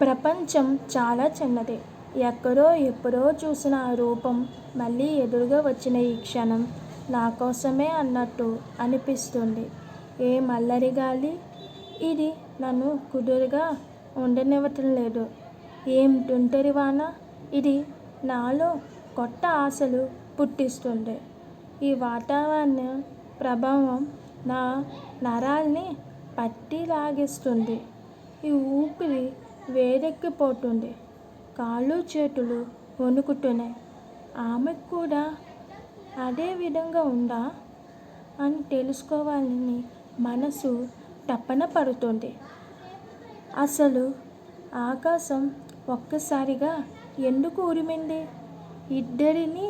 ప్రపంచం చాలా చిన్నది. ఎక్కడో ఎప్పుడో చూసిన ఆ రూపం మళ్ళీ ఎదురుగా వచ్చిన ఈ క్షణం నాకోసమే అన్నట్టు అనిపిస్తుంది. ఏం అల్లరిగాలి ఇది నన్ను కుదురుగా ఉండనివ్వటం లేదు. ఏం తుంటరి వాన ఇది నాలో కొత్త ఆశలు పుట్టిస్తుంది. ఈ వాతావరణ ప్రభావం నా నరాల్ని పట్టి లాగేస్తుంది. ఈ ఊపిరి వేదెక్కిపోతుంది కాళ్ళు చేతులు వణుకుతున్నాయి. ఆమెకు కూడా అదే విధంగా ఉందా? అని తెలుసుకోవాలని మనసు తపన పడుతుంది అసలు ఆకాశం ఒక్కసారిగా ఎందుకు ఉరిమింది? ఇద్దరిని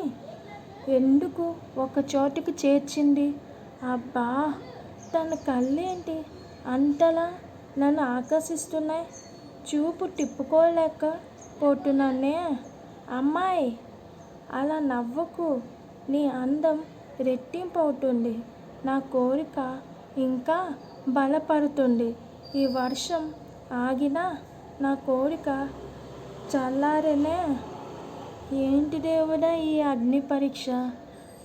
ఎందుకు ఒక చోటుకు చేర్చింది? అబ్బా తన కళ్ళేంటి అంతలా నన్ను ఆకర్షిస్తున్నాయి? చూపు తిప్పుకోలేక పోతున్నానే. అమ్మాయ్! అలా నవ్వకు. నీ అందం రెట్టింపు అవుతుంది నా కోరిక ఇంకా బలపడుతుంది ఈ వర్షం ఆగినా నా కోరిక చల్లారనే. ఏంటి దేవుడా ఈ అగ్ని పరీక్ష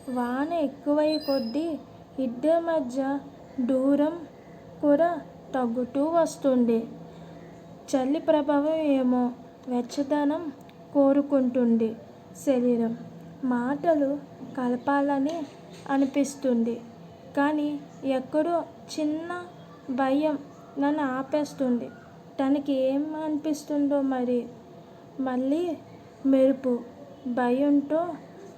వాన ఎక్కువై కొద్దీ ఇద్దరి మధ్య దూరం కూడా తగ్గుతూ వస్తుంది చలి ప్రభావం ఏమో వెచ్చదనం కోరుకుంటుంది శరీరం. మాటలు కలపాలని అనిపిస్తుంది. కానీ ఎక్కడో చిన్న భయం నన్ను ఆపేస్తుంది తనకి ఏం అనిపిస్తుందో మరి? మళ్ళీ మెరుపు భయంతో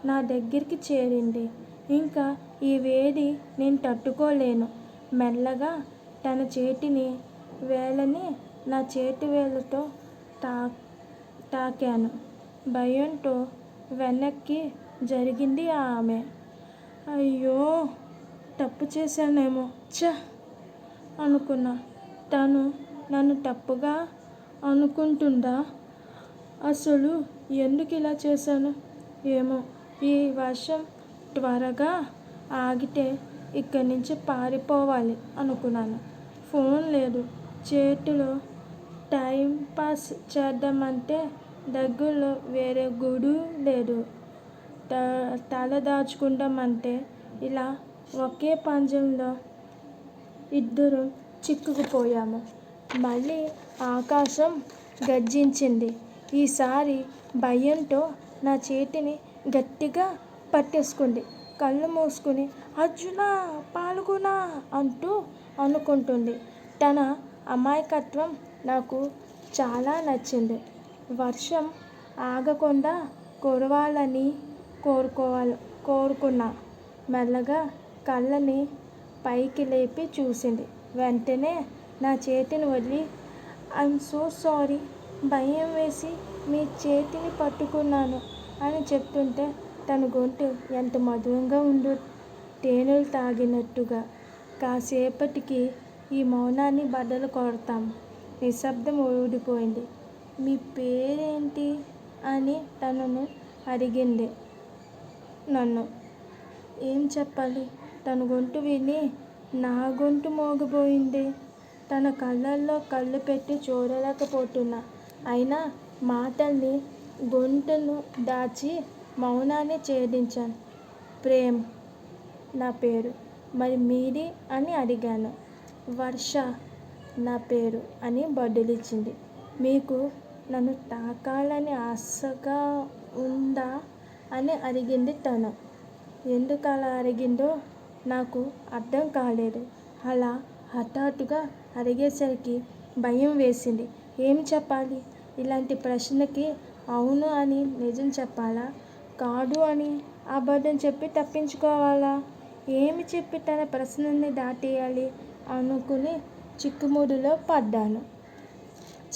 నా దగ్గరికి చేరింది. ఇంకా ఈ వేడి నేను తట్టుకోలేను. మెల్లగా తన చేతిని వేలని నా చేతివేళ్ళతో తాకాను. భయంతో వెనక్కి జరిగింది ఆమె. అయ్యో తప్పు చేశానేమో ఛ అనుకున్నా. తను నన్ను తప్పుగా అనుకుంటుందా? అసలు ఎందుకు ఇలా చేశాను? ఏమో ఈ వర్షం త్వరగా ఆగితే ఇక్కడి నుంచి పారిపోవాలి అనుకున్నాను. ఫోన్ లేదు చేతిలో. టైంపాస్ పాస్ చేద్దామంటే దగ్గరలో వేరే గుడు లేదు. తల దాచుకుందామంటే ఇలా ఒకే పంజంలో ఇద్దరు చిక్కుకుపోయాము. మళ్ళీ ఆకాశం గర్జించింది. ఈసారి భయంతో నా చేతిని గట్టిగా పట్టేసుకుంది. కళ్ళు మూసుకుని అర్జున పాల్గుణా అంటూ అనుకుంటుంది తన అమాయకత్వం నాకు చాలా నచ్చింది. వర్షం ఆగకుండా కురవాలని కోరుకున్నా. మెల్లగా కళ్ళని పైకి లేపి చూసింది. వెంటనే నా చేతిని వదిలి ఐఎమ్ సో సారీ భయం వేసి మీ చేతిని పట్టుకున్నాను అని చెప్తుంటే తన గొంతు ఎంత మధురంగా ఉందో తేనెలు తాగినట్టుగా. కాసేపటికి ఈ మౌనాన్ని బద్దలు కొడతాం. నిశ్శబ్దం ఊడిపోయింది. మీ పేరేంటి? అని తనను అడిగింది నన్ను. ఏం చెప్పాలి? తన గొంతు విని నా గొంతు మోగిపోయింది తన కళ్ళల్లో కళ్ళు పెట్టి చూడలేకపోతున్నా. అయినా మాటల్ని గొంతును దాచి మౌనాన్ని ఛేదించాను. ప్రేమ్ నా పేరు. మరి మీది? అని అడిగాను. వర్ష నా పేరు అని బదులిచ్చింది. మీకు నన్ను తాకాలని ఆశగా ఉందా? అని అడిగింది తను. ఎందుకు అలా అడిగిందో నాకు అర్థం కాలేదు. అలా హఠాత్తుగా అడిగేసరికి భయం వేసింది. ఏం చెప్పాలి? ఇలాంటి ప్రశ్నకి అవును అని నిజం చెప్పాలా? కాదు అని అబద్దం చెప్పి తప్పించుకోవాలా? ఏమి చెప్పి తన ప్రశ్నని దాటేయాలి అనుకుని చిక్కుముడిలో పడ్డాను.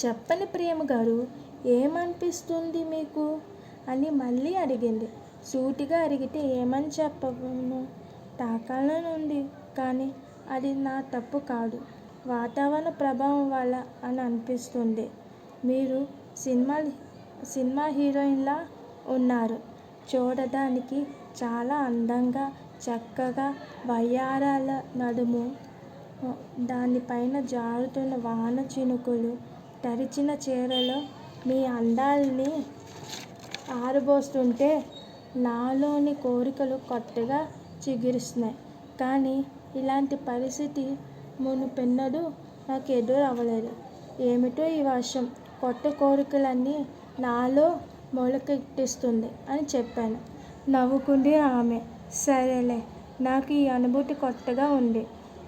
చెప్పని ప్రేమ గారు ఏమనిపిస్తుంది మీకు? అని మళ్ళీ అడిగింది. సూటిగా అడిగితే ఏమని చెప్పను? తాకాలని ఉంది. కానీ అది నా తప్పు కాదు. వాతావరణ ప్రభావం వల్ల అని అనిపిస్తుంది. మీరు సినిమా సినిమా హీరోయిన్లా ఉన్నారు. చూడడానికి చాలా అందంగా చక్కగా వయ్యారాల నడుము, దానిపైన జారుతున్న వాన చినుకులు తడిచిన చీరలో మీ అందాల్ని ఆరబోస్తుంటే నాలోని కోరికలు కొత్తగా చిగురిస్తున్నాయి. కానీ ఇలాంటి పరిస్థితి మునుపెన్నడూ నాకు ఎదురు అవ్వలేదు ఏమిటో ఈ వర్షం కొత్త కోరికలన్నీ నాలో మొలకెట్టిస్తుంది అని చెప్పాను. నవ్వుకుంది ఆమె. సరేలే నాకు ఈ అనుభూతి కొత్తగా ఉంది.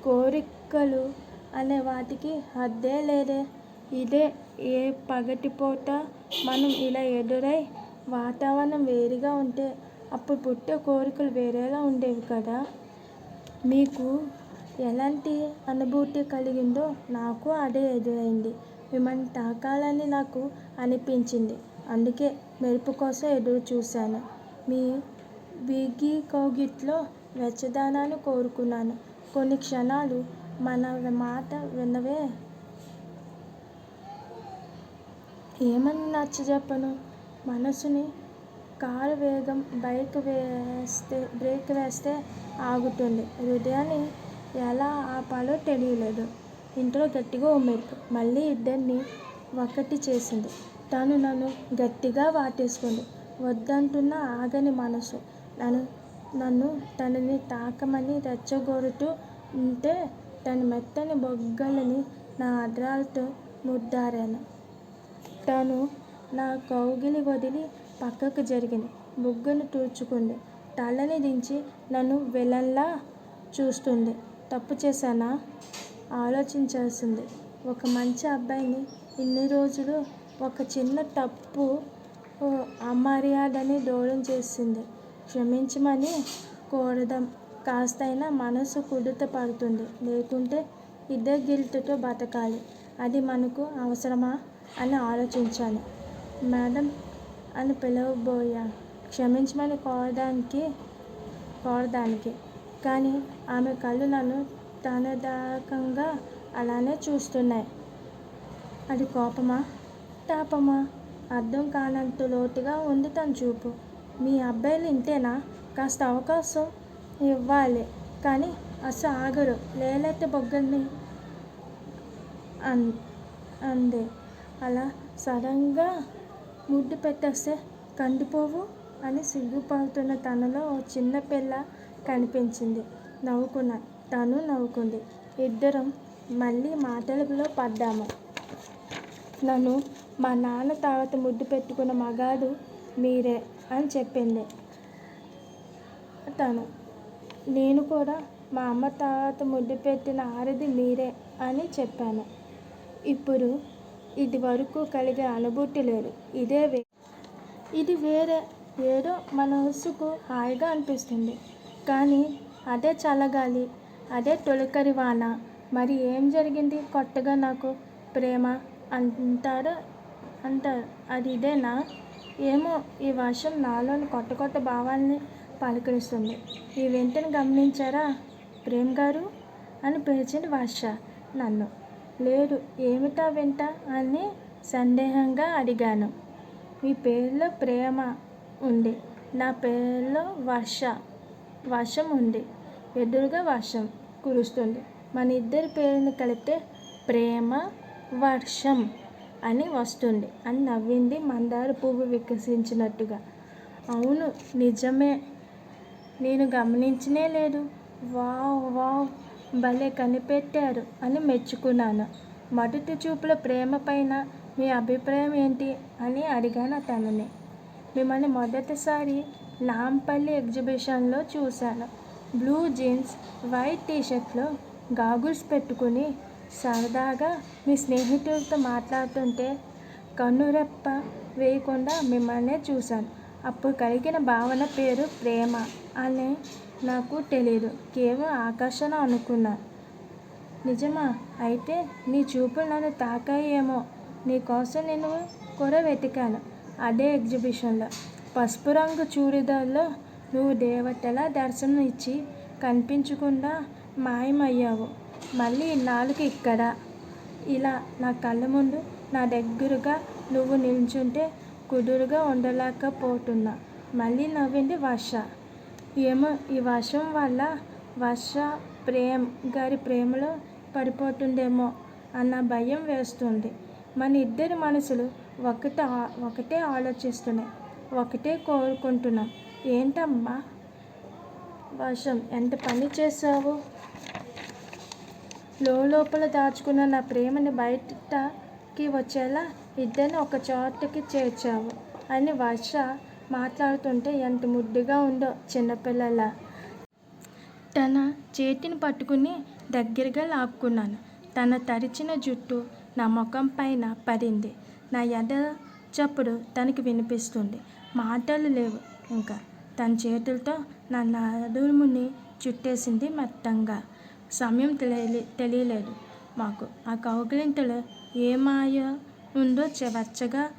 కోరిక కుక్కలు అనే వాటికి హద్దే లేదే. ఇదే ఏ పగటిపూట మనం ఇలా ఎదురై వాతావరణం వేరుగా ఉంటే అప్పుడు పుట్టే కోరికలు వేరేలా ఉండేవి కదా. మీకు ఎలాంటి అనుభూతి కలిగిందో నాకు అదే ఎదురైంది. మిమ్మల్ని తాకాలని నాకు అనిపించింది. అందుకే మెరుపు కోసం ఎదురు చూశాను. మీ బిగి కౌగిట్లో వెచ్చదనాన్ని కోరుకున్నాను. కొన్ని క్షణాలు మన మాట వినవే. ఏమని నచ్చ చెప్పను. మనసుని కారు వేగం బైక్ వేస్తే బ్రేక్ వేస్తే ఆగుతుంది. హృదయాన్ని ఎలా ఆపాలో తెలియలేదు. ఇంట్లో గట్టిగా ఉమ్మెత్తు మళ్ళీ ఇద్దరిని ఒకటి చేసింది. తను నన్ను గట్టిగా వాటేసుకుంది. వద్దంటున్న ఆగని మనసు. నన్ను నన్ను తనని తాకమని రెచ్చగొడుతూ ఉంటే తన మెత్తని బొగ్గలని నా అద్రాలతో ముద్దారాను. తను నా కౌగిలి వదిలి పక్కకు జరిగింది. బుగ్గను తూర్చుకుంది తలని దించి నన్ను విలన్లా చూస్తుంది. తప్పు చేశానా? ఆలోచించాల్సింది. ఒక మంచి అబ్బాయిని ఇన్ని రోజులు ఒక చిన్న తప్పు అమర్యాదని దూరం చేసింది. క్షమించమని కోరదాం కాస్తైనా మనసు కుదుట పడుతుంది. లేకుంటే ఇదే గిల్ట్తో బతకాలి. అది మనకు అవసరమా? అని ఆలోచించాను. మేడం అని పిలవబోయా. క్షమించమని కోరడానికి కోరడానికి. కానీ ఆమె కళ్ళు నన్ను తనదాకంగా అలానే చూస్తున్నాయి. అది కోపమా? తాపమా? అర్థం కానంత లోతుగా ఉంది తన చూపు. మీ అబ్బాయిలు ఇంతేనా? కాస్త అవకాశం ఇవ్వాలి. కానీ అసలు ఆగరు. లేలైతే బొగ్గల్ని అన్ అంది. అలా సడన్గా ముద్దు పెట్టేస్తే కందిపోవు అని సిగ్గుపడుతున్న తనలో ఓ చిన్న పిల్ల కనిపించింది. నవ్వుకున్నా తను నవ్వుకుంది. ఇద్దరం మళ్ళీ మాటలలో పడ్డాము. నన్ను మా నాన్న తర్వాత ముద్దు పెట్టుకున్న మగాడు మీరే అని చెప్పింది తను. నేను కూడా మా అమ్మ తాత ముద్దు పెట్టిన ఆరది మీరే అని చెప్పాను. ఇప్పుడు ఇది వరకు కలిగే అనుభూతి లేదు. ఇదే వే ఇది వేరే ఏదో మనసుకు హాయిగా అనిపిస్తుంది. కానీ అదే చల్లగాలి అదే తొలకరి వాన. మరి ఏం జరిగింది? కొత్తగా నాకు ప్రేమ అంటారు? అంటారు. అది ఇదేనా? ఏమో ఈ వర్షం నాలోని కొత్త కొత్త భావాల్ని పలకరిస్తుంది ఈ వెంటనే గమనించారా? ప్రేమ్ గారు అని పిలిచింది వర్ష నన్ను. లేదు ఏమిటా వింట అని సందేహంగా అడిగాను. మీ పేరులో ప్రేమ ఉంది. నా పేరులో వర్ష వర్షం ఉంది. ఎదురుగా వర్షం కురుస్తుంది. మన ఇద్దరి పేరుని కలిపితే ప్రేమ వర్షం అని వస్తుంది అని నవ్వింది మందార పువ్వు వికసించినట్టుగా. అవును నిజమే. నేను గమనించనే లేదు. వావ్ వావ్ భలే కనిపెట్టారు అని మెచ్చుకున్నాను. మొదటి చూపుల ప్రేమ పైన మీ అభిప్రాయం ఏంటి అని అడిగాను తనని. మిమ్మల్ని మొదటిసారి నాంపల్లి ఎగ్జిబిషన్లో చూశాను. బ్లూ జీన్స్ వైట్ టీషర్ట్లో గాగుల్స్ పెట్టుకుని సరదాగా మీ స్నేహితులతో మాట్లాడుతుంటే కన్నురెప్ప వేయకుండా మిమ్మల్నే చూశాను. అప్పుడు కలిగిన భావన పేరు ప్రేమ. అని నాకు తెలియదు కేవలం ఆకర్షణ అనుకున్నా. నిజమా? అయితే నీ చూపులు నన్ను తాకాయేమో. నీకోసం నేను కూడా వెతికాను. అదే ఎగ్జిబిషన్లో. పసుపు రంగు చూడిదార్లో నువ్వు దేవతలా దర్శనం ఇచ్చి కనిపించకుండా మాయమయ్యావు. మళ్ళీ నాలుగు ఇక్కడ. ఇలా నా కళ్ళ ముందు నా దగ్గరగా నువ్వు నిల్చుంటే కుదురుగా ఉండలేకపోతున్నా. మళ్ళీ నవ్వింది వర్ష. ఏమో ఈ వర్షం వల్ల వర్ష ప్రేమ్ గారి ప్రేమలో పడిపోతుండేమో అన్న భయం వేస్తుంది. మన ఇద్దరి మనసులు ఒకటే ఒకటే ఆలోచిస్తున్నాయి ఒకటే కోరుకుంటున్నాం. ఏంటమ్మా వర్షం? ఎంత పని చేసావు లోపల దాచుకున్న నా ప్రేమని బయటకి వచ్చేలా ఇద్దరిని ఒక చోటకి చేర్చావు అని వర్ష మాట్లాడుతుంటే ఎంత ముద్దుగా ఉందో చిన్నపిల్లల. తన చేతిని పట్టుకుని దగ్గరగా లాక్కున్నాను. తన తరిచిన జుట్టు నా ముఖం పైన పడింది. నా ఎద చప్పుడు తనకి వినిపిస్తుంది. మాటలు లేవు ఇంకా. తన చేతులతో నా నడుముని చుట్టేసింది మెత్తంగా. సమయం తెలియ తెలియలేదు మాకు. ఆ కౌగిలింతలో ఏ మాయ ఉందో చెవచ్చగా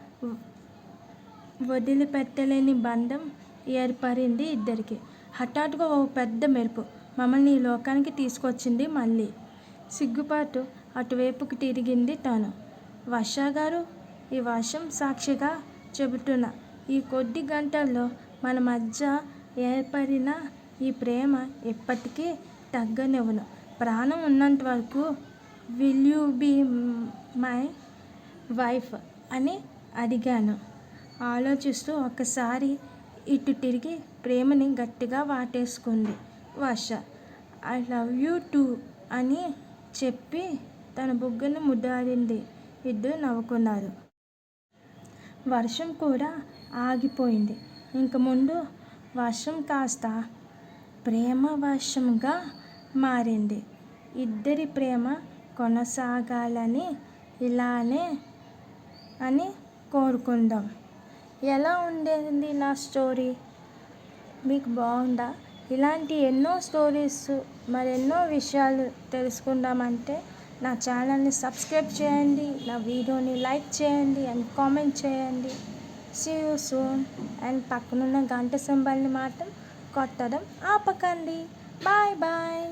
వదిలిపెట్టలేని బంధం ఏర్పడింది ఇద్దరికి. హఠాత్తుగా ఓ పెద్ద మెరుపు మమ్మల్ని ఈ లోకానికి తీసుకొచ్చింది మళ్ళీ. సిగ్గుపాటు అటువైపుకి తిరిగింది తను. వర్ష గారు ఈ వర్షం సాక్షిగా చెబుతున్నా ఈ కొద్ది గంటల్లో మన మధ్య ఏర్పడిన ఈ ప్రేమ ఎప్పటికీ తగ్గనివ్వను. ప్రాణం ఉన్నంత వరకు will you be my wife అని అడిగాను. ఆలోచిస్తూ ఒక్కసారి ఇటు తిరిగి ప్రేమని గట్టిగా వాటేసుకుంది Varsha. I love you too అని చెప్పి తన బుగ్గను ముద్దాడింది. ఇద్దరు నవ్వుకున్నారు. వర్షం కూడా ఆగిపోయింది. ఇంక ముందు వర్షం కాస్త ప్రేమ వర్షంగా మారింది. ఇద్దరి ప్రేమ కొనసాగాలని ఇలానే అని కోరుకుందాం. ఎలా ఉండేది నా స్టోరీ? మీకు బాగుందా? ఇలాంటి ఎన్నో స్టోరీస్ మరెన్నో విషయాలు తెలుసుకుందామంటే నా ఛానల్ని సబ్స్క్రైబ్ చేయండి నా వీడియోని లైక్ చేయండి అండ్ కామెంట్ చేయండి. సీ యూ సూన్ అండ్ పక్కనున్న గంట సింబల్ని మాత్రం కొట్టడం ఆపకండి. Bye bye